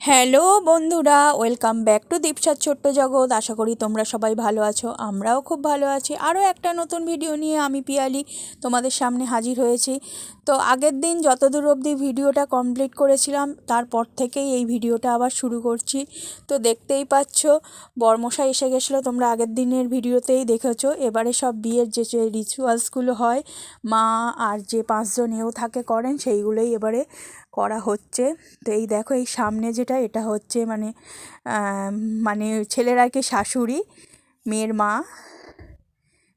Hello বন্ধুরা, welcome back to দীপসার ছোট্ট জগৎ। আশা করি তোমরা সবাই ভালো আছো, আমরাও খুব ভালো আছি। আরও একটা নতুন ভিডিও নিয়ে আমি পিয়ালি তোমাদের সামনে হাজির হয়েছি। তো আগের দিন যতদূর অবধি ভিডিওটা কমপ্লিট করেছিলাম, তারপর থেকেই এই ভিডিওটা আবার শুরু করছি। তো দেখতেই পাচ্ছ বর্মশা এসে গেছিল, তোমরা আগের দিনের ভিডিওতেই দেখেছ। এবারে সব বিয়ের যে যে রিচুয়ালসগুলো হয়, মা আর যে পাঁচজন এও থাকে করেন, সেইগুলোই এবারে করা হচ্ছে। তো এই দেখো, এই সামনে যেটা, এটা হচ্ছে মানে মানে ছেলের আর কি শাশুড়ি, মেয়ের মা।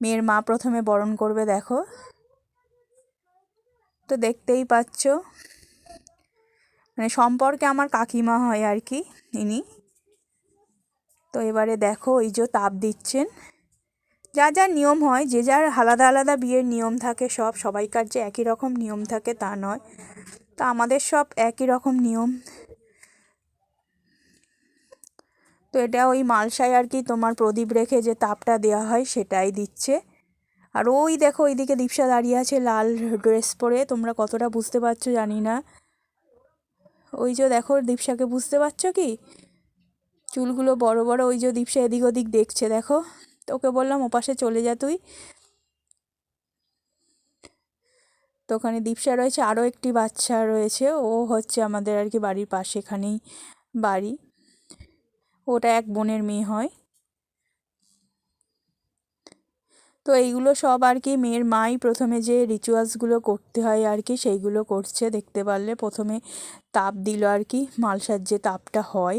মেয়ের মা প্রথমে বরণ করবে, দেখো। তো দেখতেই পাচ্ছ। মানে সম্পর্কে আমার কাকিমা হয় আর কি, ইনি। তো এবারে দেখো ওই যে তাপ দিচ্ছেন। যা যা নিয়ম হয়, যে যার আলাদা আলাদা বিয়ের নিয়ম থাকে সব, সবাইকার যে একই রকম নিয়ম থাকে তা নয়। তা আমাদের সব একই রকম নিয়ম। তো এটা ওই মালসায় আর কি তোমার প্রদীপ রেখে যে তাপটা দেওয়া হয় সেটাই দিচ্ছে। আর ওই দেখো ওইদিকে দীপসা দাঁড়িয়ে আছে লাল ড্রেস পরে। তোমরা কতটা বুঝতে পারছ জানি না। ওই যে দেখো দীপসাকে বুঝতে পারছ কি? চুলগুলো বড় বড়, ওই যে দীপসা এদিক ওদিক দেখছে দেখো। তোকে বললাম, ওপাশে চলে যা তুই। তো ওখানে দীপসা রয়েছে, আরও একটি বাচ্চা রয়েছে, ও হচ্ছে আমাদের আর কি বাড়ির পাশে এখানেই বাড়ি। ওটা এক বোনের মেয়ে হয়। তো এইগুলো সব আর কি মেয়ের মাই প্রথমে যে রিচুয়ালসগুলো করতে হয় আর কি, সেইগুলো করছে দেখতে পারলে। প্রথমে তাপ দিল আর কি, মালসার যে তাপটা হয়।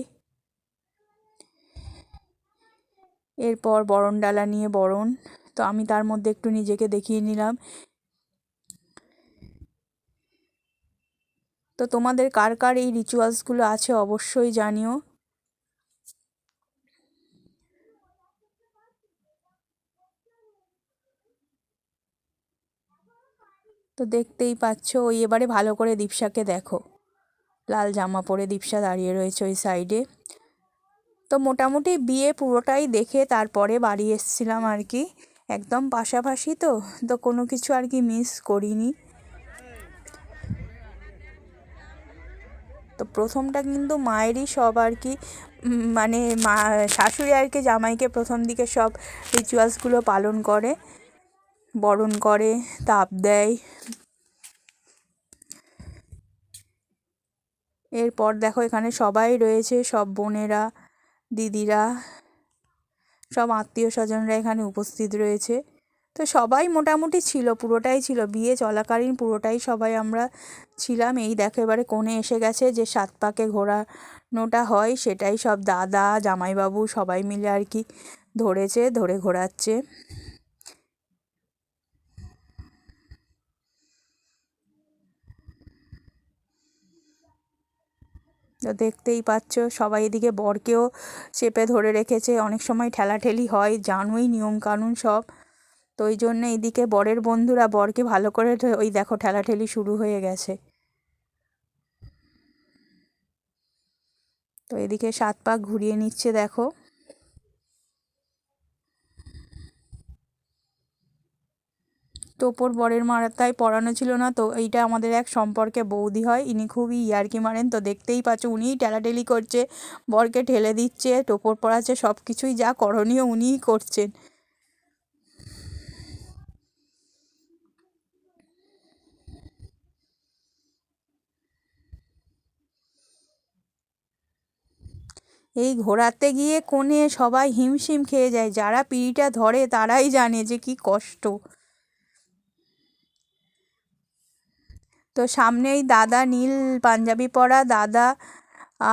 এরপর বরণ ডালা নিয়ে বরণ। তো আমি তার মধ্যে একটু নিজেকে দেখিয়ে নিলাম। তো তোমাদের কার কার এই রিচুয়ালসগুলো আছে অবশ্যই জানিও। তো দেখতেই পাচ্ছ, ওই এবারে ভালো করে দীপসাকে দেখো। লাল জামা পরে দীপসা দাঁড়িয়ে রয়েছে ওই সাইডে তো মোটামুটি বিয়ে পুরোটাই দেখে তারপরে বাড়ি এসছিলাম আর কি। একদম পাশাপাশি তো তো কোনো কিছু আর কি মিস করিনি। তো প্রথমটা কিন্তু মায়েরই সব আর কি মানে মা, শাশুড়ি আর কি জামাইকে প্রথম দিকে সব রিচুয়ালসগুলো পালন করে, বরণ করে, তাপ দেয়। এরপর দেখো এখানে সবাই রয়েছে, সব বোনেরা, দিদিরা, সব আত্মীয় স্বজনরা এখানে উপস্থিত রয়েছে। তো সবাই মোটামুটি ছিল, পুরোটাই ছিল। বিয়ে চলাকালীন পুরোটাই সবাই আমরা ছিলাম। এই দেখো এবারে কোণে এসে গেছে যে সাত পাকে ঘোরানোটা হয়, সেটাই সব দাদা, জামাইবাবু সবাই মিলে আর কি ধরেছে, ধরে ঘোরাচ্ছে। তো দেখতেই পাচ্ছ, সবাই এদিকে বরকেও চেপে ধরে রেখেছে। অনেক সময় ঠেলাঠেলি হয়, জানোই নিয়মকানুন সব। তো ওই জন্য এইদিকে বরের বন্ধুরা বরকে ভালো করে ওই দেখো ঠেলাঠেলি শুরু হয়ে গেছে। তো এদিকে সাত পাক ঘুরিয়ে নিচ্ছে, দেখো। টোপর বরের মারাতায় পড়ানো ছিল না, তো এইটা আমাদের এক সম্পর্কে বৌদি হয়, ইনি খুবই ইয়ার্কি মারেন। তো দেখতেই পাচ্ছ, উনিই টেলাটেলি করছে, বরকে ঠেলে দিচ্ছে, টোপর পড়াচ্ছে সব কিছুই যা করণীয় উনিই করছেন। এই ঘোরাতে গিয়ে কোণে সবাই হিমশিম খেয়ে যায়। যারা পিড়িটা ধরে তারাই জানে যে কি কষ্ট। তো সামনেই দাদা নীল পাঞ্জাবি পরা দাদা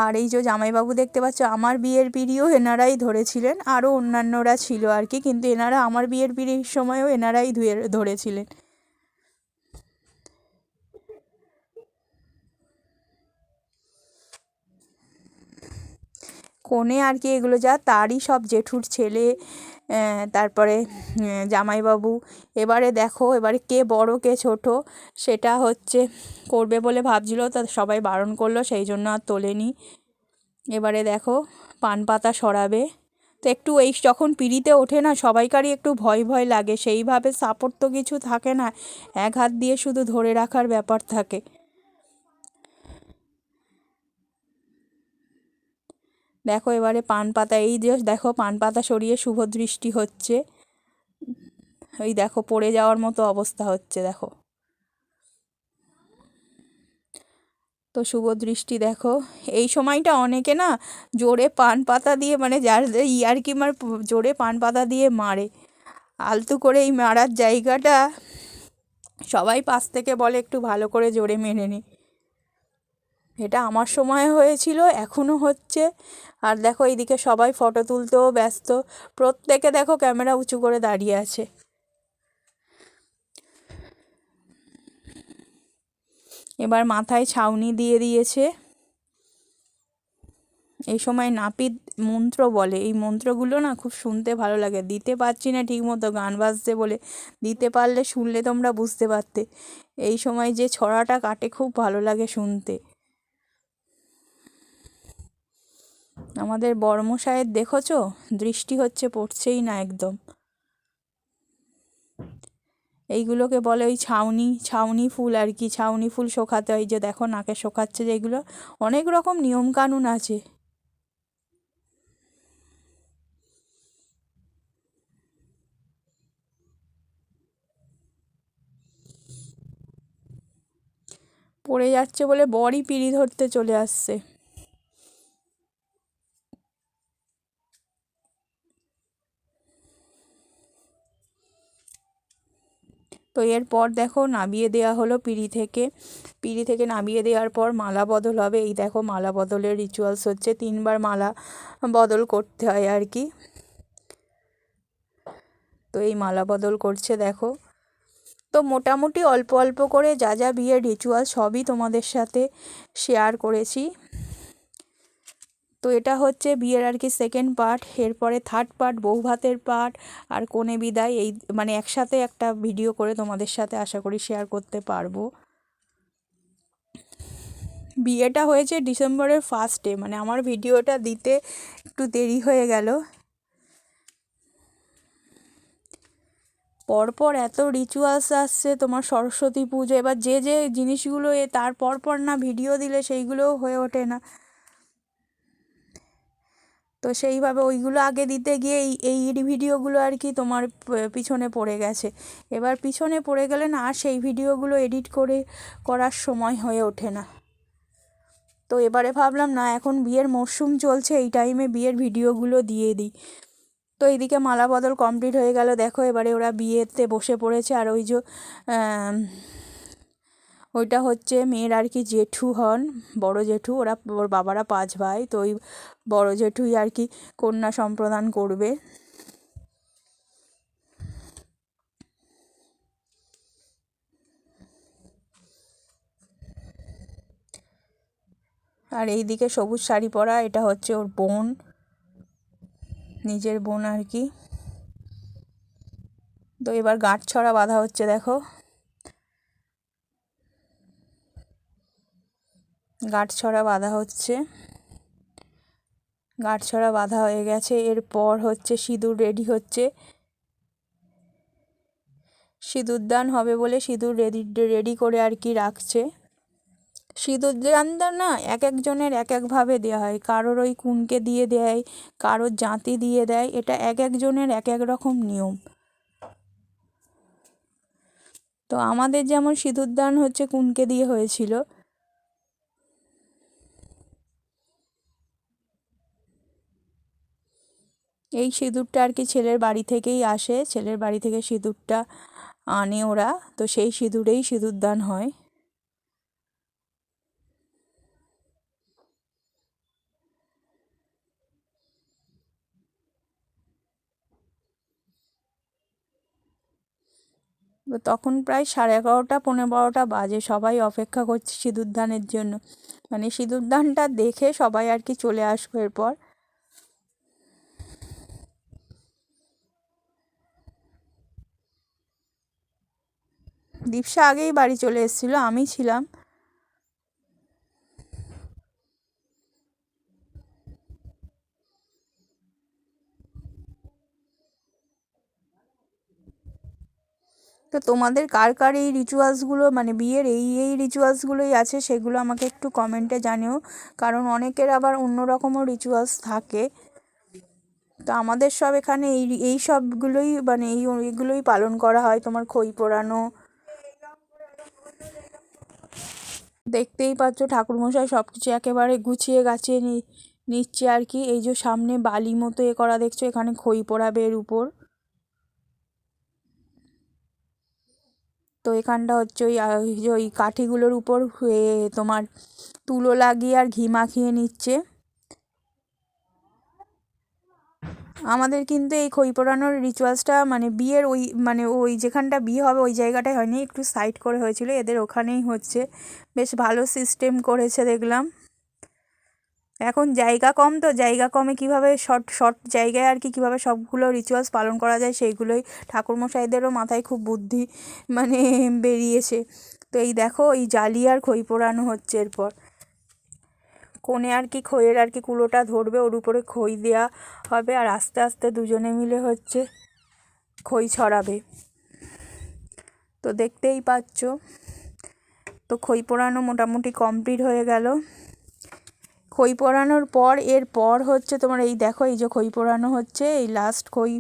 আর এই যে জামাইবাবু দেখতে পাচ্ছ, আমার বিয়ের পিড়িও এনারাই ধরেছিলেন। আরও অন্যান্যরা ছিল আর কি, কিন্তু এনারা আমার বিয়ের পিড়ির সময়ও এনারাই ধুয়ে ধরেছিলেন। কোণে আর কি এগুলো যা, তারই সব জেঠুর ছেলে তারপরে জামাইবাবু। এবারে দেখো, এবারে কে বড়, কে ছোট, সেটা হচ্ছে করবে বলে ভাবছিল, তা সবাই বারণ করল, সেই জন্য আর তোলেনি। এবারে দেখো, পান পাতা সরাবে। তো একটু এই যখন পিড়িতে ওঠে না, সবাইকারই একটু ভয় ভয় লাগে। সেইভাবে সাপোর্ট তো কিছু থাকে না, এক হাত দিয়ে শুধু ধরে রাখার ব্যাপার থাকে। দেখো এবারে পান পাতা, এই যে দেখো পান পাতা সরিয়ে শুভ দৃষ্টি হচ্ছে। এই দেখো পড়ে যাওয়ার মতো অবস্থা হচ্ছে, দেখো। তো শুভ দৃষ্টি দেখো, এই সময়টা অনেকে না জোরে পান পাতা দিয়ে মানে যার ইয়ারকি মার জোরে পান পাতা দিয়ে মারে। আলতু করে এই মারার জায়গাটা সবাই পাশ থেকে বলে একটু ভালো করে জোরে মেনে নি। এটা আমার সময় হয়েছিল, এখনও হচ্ছে। আর দেখো, এইদিকে সবাই ফটো তুলতেও ব্যস্ত। প্রত্যেকে দেখো ক্যামেরা উঁচু করে দাঁড়িয়ে আছে। এবার মাথায় ছাউনি দিয়ে দিয়েছে। এই সময় নাপিত মন্ত্র বলে। এই মন্ত্রগুলো না খুব শুনতে ভালো লাগে। দিতে পারছি না ঠিক মতো গান বাজতে বলে। দিতে পারলে শুনলে তোমরা বুঝতে পারতে। এই সময় যে ছড়াটা কাটে, খুব ভালো লাগে শুনতে। আমাদের বর্মশায়ের দেখেছ? দৃষ্টি হচ্ছে পড়ছেই না একদম। এইগুলোকে বলে ওই ছাউনি ছাউনি ফুল আর কি, ছাউনি ফুল শোকাতে হয় যে দেখো নাকে শোকাচ্ছে যেগুলো। অনেক রকম নিয়মকানুন আছে। পড়ে যাচ্ছে বলে বরই পিড়ি ধরতে চলে আসছে। তো এরপর দেখো নামিয়ে দেওয়া হলো পিঁড়ি থেকে। পিঁড়ি থেকে নামিয়ে দেওয়ার পর মালা বদল হবে। এই দেখো মালা বদলের রিচুয়ালস হচ্ছে। তিনবার মালা বদল করতে হয় আর কি। তো এই মালা বদল করছে দেখো। তো মোটামুটি অল্প অল্প করে যা যা বিয়ের রিচুয়াল সবই তোমাদের সাথে শেয়ার করেছি। তো এটা হচ্ছে বিয়ের আর কি সেকেন্ড পার্ট এরপরে থার্ড পার্ট বউ ভাতের পার্ট আর কোনে বিদায়। এই মানে একসাথে একটা ভিডিও করে তোমাদের সাথে আশা করি শেয়ার করতে পারব। বিয়েটা হয়েছে ডিসেম্বরের ফার্স্টে মানে আমার ভিডিওটা দিতে একটু দেরি হয়ে গেল। পরপর এত রিচুয়ালস আসছে, তোমার সরস্বতী পুজো, এবার যে যে জিনিসগুলো এ, তার পরপর না ভিডিও দিলে সেইগুলোও হয়ে ওঠে না। তো সেইভাবে ওইগুলো আগে দিতে গিয়ে এই এই ভিডিওগুলো আর কি তোমার পিছনে পড়ে গেছে। এবার পিছনে পড়ে গেলে না আর সেই ভিডিওগুলো এডিট করে করার সময় হয়ে ওঠে না। তো এবারে ভাবলাম না, এখন বিয়ের মরশুম চলছে, এই টাইমে বিয়ের ভিডিওগুলো দিয়ে দিই। তো এইদিকে মালা বদল কমপ্লিট হয়ে গেল। দেখো এবারে ওরা বিয়েতে বসে পড়েছে আর ওই যে ওইটা হচ্ছে মেয়ের আর কি জেঠু হন, বড় জেঠু, ওরা ওর বাবারা পাঁচ ভাই, তো ওই বড় জেঠুই আর কি কন্যা সম্প্রদান করবে। আর এই দিকে সবুজ শাড়ি পরা, এটা হচ্ছে ওর বোন, নিজের বোন আর কি। তো এবার গাঁট ছড়া বাঁধা হচ্ছে, দেখো। গাঁটছড়া বাঁধা হচ্ছে। গাঁটছড়া বাঁধা হয়ে গেছে। এরপর হচ্ছে সিঁদুর রেডি হচ্ছে। সিঁদুর দান হবে বলে সিঁদুর রেডি রেডি করে আর কি রাখছে। সিঁদুর দানটা না, এক একজনের এক একভাবে দেওয়া হয়। কারোর ওই কুনকে দিয়ে দেয়, কারোর জাঁতি দিয়ে দেয়, এটা এক একজনের এক এক রকম নিয়ম। তো আমাদের যেমন সিঁদুর দান হচ্ছে কুনকে দিয়ে হয়েছিল এই সিঁদুরটা আর কি ছেলের বাড়ি থেকেই আসে। ছেলের বাড়ি থেকে সিঁদুরটা আনে ওরা। তো সেই সিঁদুরেই সিঁদুর দান হয়। তখন প্রায় সাড়ে এগারোটা পনেরো বারোটা বাজে। সবাই অপেক্ষা করছে সিঁদুর দানের জন্য। মানে সিঁদুর দানটা দেখে সবাই আর কি চলে আসবে এরপর। দীপসা আগেই বাড়ি চলে এসেছিল আমি ছিলাম। তো তোমাদের কার কার এই রিচুয়ালসগুলো মানে বিয়ের এই এই রিচুয়ালসগুলোই আছে, সেগুলো আমাকে একটু কমেন্টে জানিও। কারণ অনেকের আবার অন্য রকমও রিচুয়ালস থাকে। তো আমাদের সব এখানে এই এই সবগুলোই মানে এই, এইগুলোই পালন করা হয়। তোমার খই পোড়ানো দেখতেই পাচ্ছ ঠাকুরমশাই সব কিছু একেবারে গুছিয়ে গাছিয়ে নি, নিচ্ছে আর কি। এই যে সামনে বালি মতো এ করা দেখছ, এখানে খই পোড়াবে এর উপর। তো এখানটা হচ্ছে ওই ওই কাঠিগুলোর উপর তোমার তুলো লাগিয়ে আর ঘি মাখিয়ে নিচ্ছে। আমাদের কিন্তু এই খই পোড়ানোর রিচুয়ালসটা মানে বিয়ের ওই মানে ওই যেখানটা বিয়ে হবে ওই জায়গাটায় হয়নি, একটু সাইড করে হয়েছিল, এদের ওখানেই হচ্ছে। বেশ ভালো সিস্টেম করেছে দেখলাম। এখন জায়গা কম তো, জায়গা কমে কীভাবে শর্ট শর্ট জায়গায় আর কি কীভাবে সবগুলো রিচুয়ালস পালন করা যায় সেইগুলোই ঠাকুরমশাইদেরও মাথায় খুব বুদ্ধি মানে বেরিয়েছে। তো এই দেখো, এই জালি আর খই পোড়ানো হচ্ছে এরপর। কোণে আর কি খইয়ের আর কি কুলোটা ধরবে, ওর উপরে খই দেওয়া হবে আর আস্তে আস্তে দুজনে মিলে হচ্ছে খই ছড়াবে। তো দেখতেই পাচ্ছ, তো খই পোড়ানো মোটামুটি কমপ্লিট হয়ে গেল। খই পোড়ানোর পর, এর পর হচ্ছে তোমার এই দেখো, এই যে খই পোড়ানো হচ্ছে, এই লাস্ট খই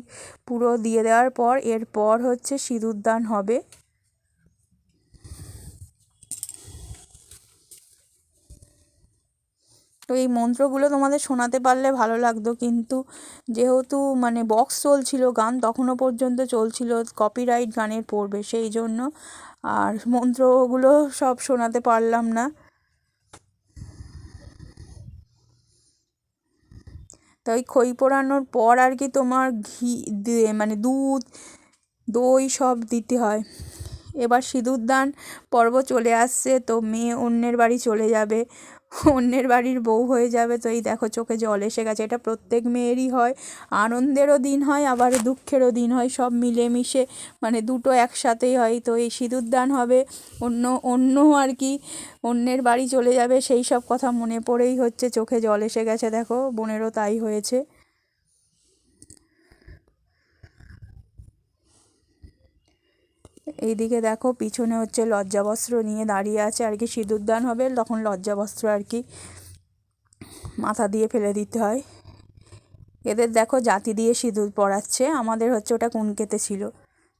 পুরো দিয়ে দেওয়ার পর, এর পর হচ্ছে সিঁদুরদান হবে। তো এই মন্ত্রগুলো তোমাদের শোনাতে পারলে ভালো লাগতো। কিন্তু যেহেতু মানে বক্স চলছিল, গান তখনও পর্যন্ত চলছিল কপিরাইট গানের পড়বে, সেই জন্য আর মন্ত্রগুলো সব শোনাতে পারলাম না। তো ওই খই পোড়ানোর পর আর কি তোমার ঘি দিয়ে মানে দুধ, দই সব দিতে হয়। এবার সিঁদুরদান পর্ব চলে আসছে, তো মেয়ে অন্যের বাড়ি চলে যাবে। অন্যের বাড়ির বউ হয়ে যাবে, তো এই দেখো চোখে জল এসে গেছে। এটা প্রত্যেক মেয়েরই হয়, আনন্দেরও দিন হয়, আবার দুঃখেরও দিন হয়, সব মিলেমিশে মানে দুটো একসাথেই হয়। তো এই সিঁদুরদান হবে, অন্য অন্য আর কি, অন্যের বাড়ি চলে যাবে, সেই সব কথা মনে পড়েই হচ্ছে, চোখে জল এসে গেছে। দেখো, বোনেরও তাই হয়েছে। এইদিকে দেখো, পিছনে হচ্ছে লজ্জাবস্ত্র নিয়ে দাঁড়িয়ে আছে, আর কি সিঁদুরদান হবে, তখন লজ্জাবস্ত্র আর কি মাথা দিয়ে ফেলে দিতে হয়। এদের দেখো জাতি দিয়ে সিঁদুর পরাচ্ছে, আমাদের হচ্ছে ওটা কুনকেতে ছিল।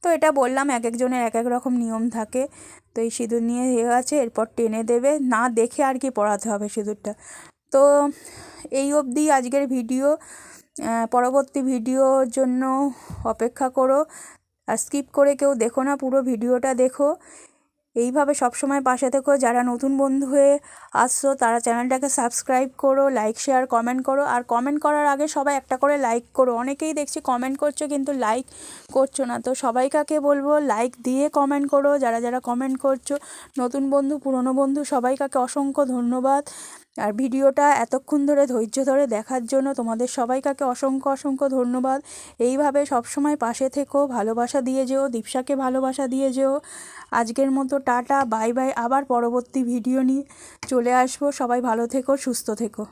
তো এটা বললাম, এক একজনের এক এক রকম নিয়ম থাকে। তো এই সিঁদুর নিয়ে হয়ে আছে, এরপর টেনে দেবে, না দেখে আর কি পড়াতে হবে সিঁদুরটা। তো এই অবধি আজকের ভিডিও পরবর্তী ভিডিওর জন্য অপেক্ষা করো। আর স্কিপ করে কেউ দেখো না, পুরো ভিডিওটা দেখো। এইভাবে সবসময় পাশে থেকো। যারা নতুন বন্ধু হয়ে আসছো, তারা চ্যানেলটাকে সাবস্ক্রাইব করো লাইক শেয়ার কমেন্ট করো। আর কমেন্ট করার আগে সবাই একটা করে লাইক করো। অনেকেই দেখছি কমেন্ট করছ কিন্তু লাইক করছ না। তো সবাই কাকে বলব লাইক দিয়ে কমেন্ট করো। যারা যারা কমেন্ট করছ, নতুন বন্ধু, পুরনো বন্ধু, সবাই কাকে অসংখ্য ধন্যবাদ। আর ভিডিওটা এতক্ষণ ধরে ধৈর্য ধরে দেখার জন্য তোমাদের সবাইকাকে অসংখ্য অসংখ্য ধন্যবাদ। এইভাবে সবসময় পাশে থেকো, ভালোবাসা দিয়ে যেও, দীপসাকে ভালোবাসা দিয়ে যেও। আজকের মতো টাটা, বাই বাই, আবার পরবর্তী ভিডিও নিয়ে চলে আসব। সবাই ভালো থেকো, সুস্থ থেকো।